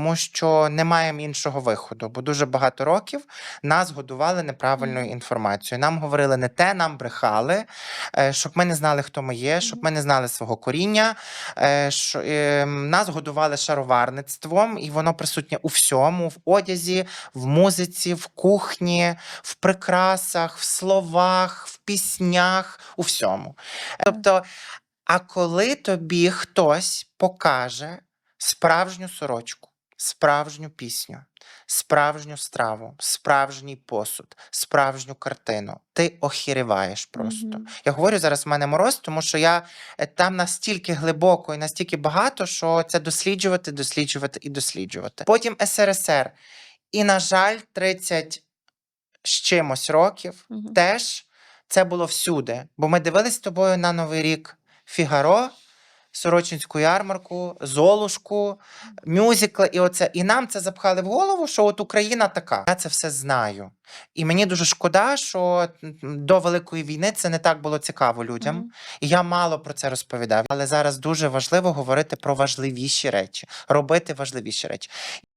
тому що не маємо іншого виходу, бо дуже багато років нас годували неправильною інформацією. Нам говорили не те, нам брехали, е, щоб ми не знали, хто ми є, щоб ми не знали свого коріння. е, що, е, Нас годували шароварництвом, і воно присутнє у всьому: в одязі, в музиці, в кухні, в прикрасах, в словах, в піснях, у всьому. Тобто, а коли тобі хтось покаже справжню сорочку, справжню пісню, справжню страву, справжній посуд, справжню картину, ти охіріваєш просто. Мгм. Я говорю зараз в мене мороз, тому що я е, там настільки глибоко і настільки багато, що це досліджувати, досліджувати і досліджувати. Потім СРСР. І, на жаль, 30 з чимось років Мгм. теж це було всюди. Бо ми дивились з тобою на Новий рік Фігаро, Сорочинську ярмарку, Золушку, мюзикли, і оце. І нам це запхали в голову, що от Україна така. Я це все знаю. І мені дуже шкода, що до Великої війни це не так було цікаво людям. Мгм. І я мало про це розповідав. Але зараз дуже важливо говорити про важливіші речі, робити важливіші речі.